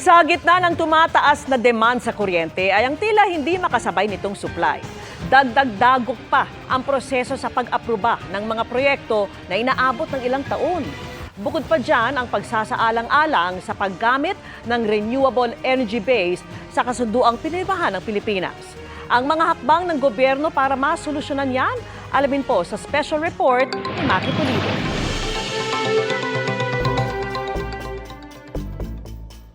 Sa gitna ng tumataas na demand sa kuryente ay ang tila hindi makasabay nitong supply. Dagdag-dagok pa ang proseso sa pag-aproba ng mga proyekto na inaabot ng ilang taon. Bukod pa dyan ang pagsasaalang-alang sa paggamit ng renewable energy base sa kasunduang pinirmahan ng Pilipinas. Ang mga hakbang ng gobyerno para masolusyonan yan, alamin po sa special report ni Maki Pulido.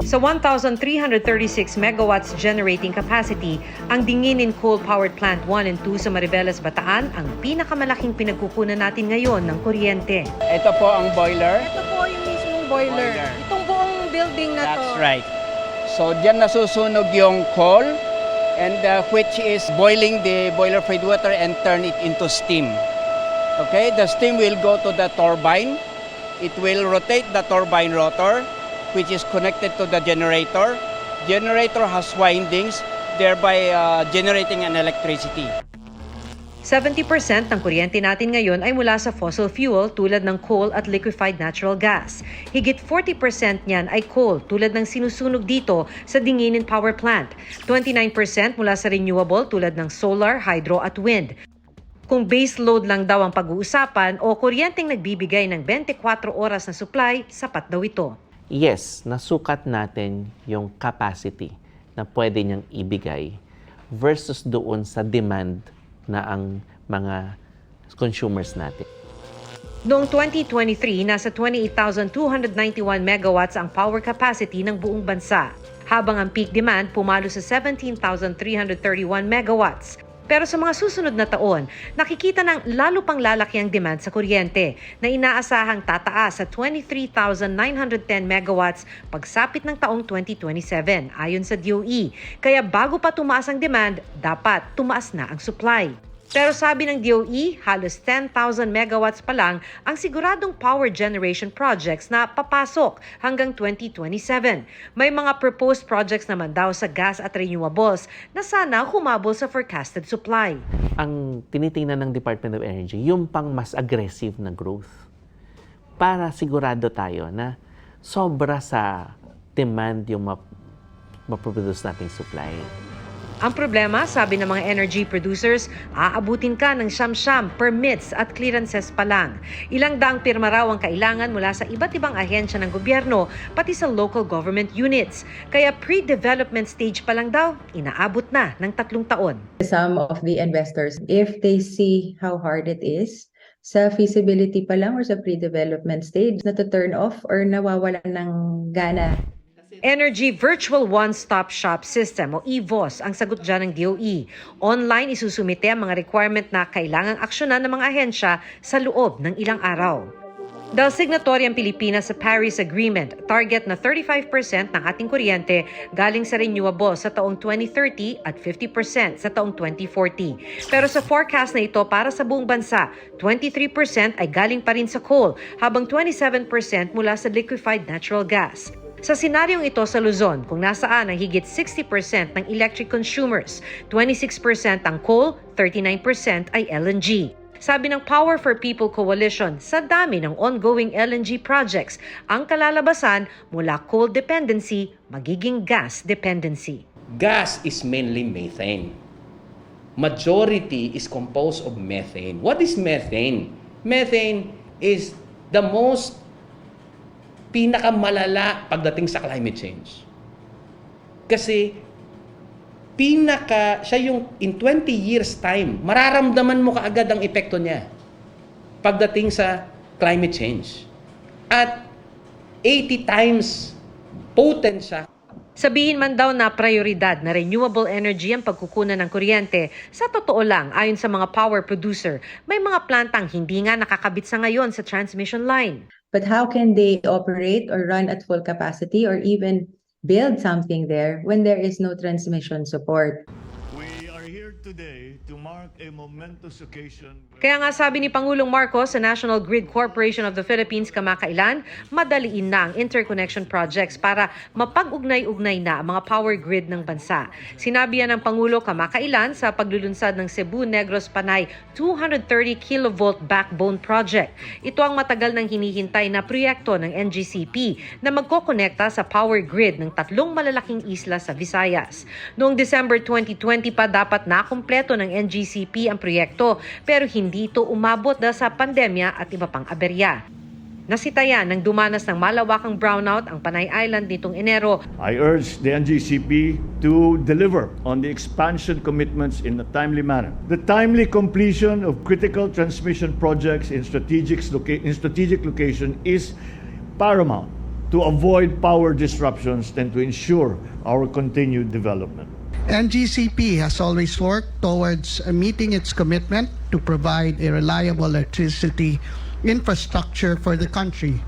Sa 1,336 megawatts generating capacity, ang Dinginin Coal-Powered Plant 1 and 2 sa Maribeles, Bataan ang pinakamalaki pinagkukunan natin ngayon ng kuryente. Ito po ang boiler. Ito po yung mismong boiler. Boiler. Itong buong building na to. That's right. So diyan nasusunog yung coal and uh, which is boiling the boiler feed water and turn it into steam. Okay, the steam will go to the turbine. It will rotate the turbine rotor which is connected to the generator. Generator has windings thereby uh, generating an electricity. 70% ng kuryente natin ngayon ay mula sa fossil fuel tulad ng coal at liquefied natural gas. Higit 40% niyan ay coal tulad ng sinusunog dito sa Dinginin Power Plant. 29% mula sa renewable tulad ng solar, hydro at wind. Kung base load lang daw ang pag-uusapan o kuryenteng nagbibigay ng 24 oras na supply, sapat daw ito. Yes, nasukat natin yung capacity na pwede niyang ibigay versus doon sa demand na ang mga consumers natin. Noong 2023, nasa 28,291 megawatts ang power capacity ng buong bansa, habang ang peak demand pumalo sa 17,331 megawatts. Pero sa mga susunod na taon, nakikita ng lalo pang lalaki ang demand sa kuryente na inaasahang tataas sa 23,910 megawatts pagsapit ng taong 2027 ayon sa DOE. Kaya bago pa tumaas ang demand, dapat tumaas na ang supply. Pero sabi ng DOE, halos 10,000 megawatts pa lang ang siguradong power generation projects na papasok hanggang 2027. May mga proposed projects naman daw sa gas at renewables na sana humabol sa forecasted supply. Ang tinitingnan ng Department of Energy, yung pang mas aggressive na growth. Para sigurado tayo na sobra sa demand yung map- maproduce nating supply. Ang problema, sabi ng mga energy producers, aabutin ka ng siyam-siyam permits at clearances pa lang. Ilang daang pirma raw ang kailangan mula sa iba't ibang ahensya ng gobyerno, pati sa local government units. Kaya pre-development stage pa lang daw, inaabot na ng tatlong taon. some of the investors, if they see how hard it is, sa feasibility pa lang or sa pre-development stage, na to turn off or nawawalan ng gana Energy Virtual One-Stop Shop System o EVOS ang sagot dyan ng DOE. Online isusumite ang mga requirement na kailangang aksyonan ng mga ahensya sa loob ng ilang araw. Dahil signatory ang Pilipinas sa Paris Agreement, target na 35% ng ating kuryente galing sa renewable sa taong 2030 at 50% sa taong 2040. Pero sa forecast na ito para sa buong bansa, 23% ay galing pa rin sa coal, habang 27% mula sa liquefied natural gas. Sa senaryong ito sa Luzon, kung nasaan ang higit 60% ng electric consumers, 26% ang coal, 39% ay LNG. Sabi ng Power for People Coalition, sa dami ng ongoing LNG projects, ang kalalabasan mula coal dependency magiging gas dependency. gas is mainly methane. Majority is composed of methane. What is methane? Methane is the most pinakamalala pagdating sa climate change. Kasi pinaka siya yung in 20 years time, mararamdaman mo kaagad ang epekto niya pagdating sa climate change. At 80 times potent siya Sabihin man daw na prioridad na renewable energy ang pagkukunan ng kuryente, sa totoo lang, ayon sa mga power producer, may mga plantang hindi nga nakakabit sa ngayon sa transmission line. But how can they operate or run at full capacity or even build something there when there is no transmission support? Today to mark a momentous occasion. Kaya nga sabi ni Pangulong Marcos sa National Grid Corporation of the Philippines kamakailan, madaliin na ang interconnection projects para mapag-ugnay-ugnay na ang mga power grid ng bansa. Sinabi yan ng Pangulo kamakailan sa paglulunsad ng Cebu Negros Panay 230 kilovolt backbone project. Ito ang matagal nang hinihintay na proyekto ng NGCP na magkokonekta sa power grid ng tatlong malalaking isla sa Visayas. Noong December 2020 pa dapat nakumpleto ng NGCP ang proyekto pero hindi ito umabot dahil sa pandemya at iba pang aberya. Nasitayan ng dumanas ng malawakang brownout ang Panay Island nitong Enero I urge the NGCP to deliver on the expansion commitments in a timely manner. The timely completion of critical transmission projects in strategic, loca- in strategic location is paramount to avoid power disruptions and to ensure our continued development. NGCP has always worked towards meeting its commitment to provide a reliable electricity infrastructure for the country.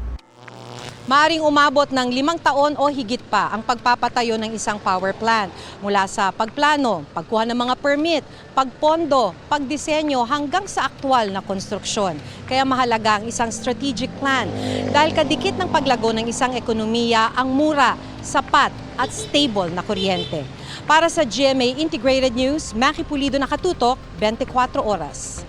Maaring umabot ng limang taon o higit pa ang pagpapatayo ng isang power plant mula sa pagplano, pagkuha ng mga permit, pagpondo, pagdisenyo hanggang sa aktwal na konstruksyon. Kaya mahalaga ang isang strategic plan dahil kadikit ng paglago ng isang ekonomiya ang mura, sapat at stable na kuryente. Para sa GMA Integrated News, Maki Pulido nakatutok, 24 oras.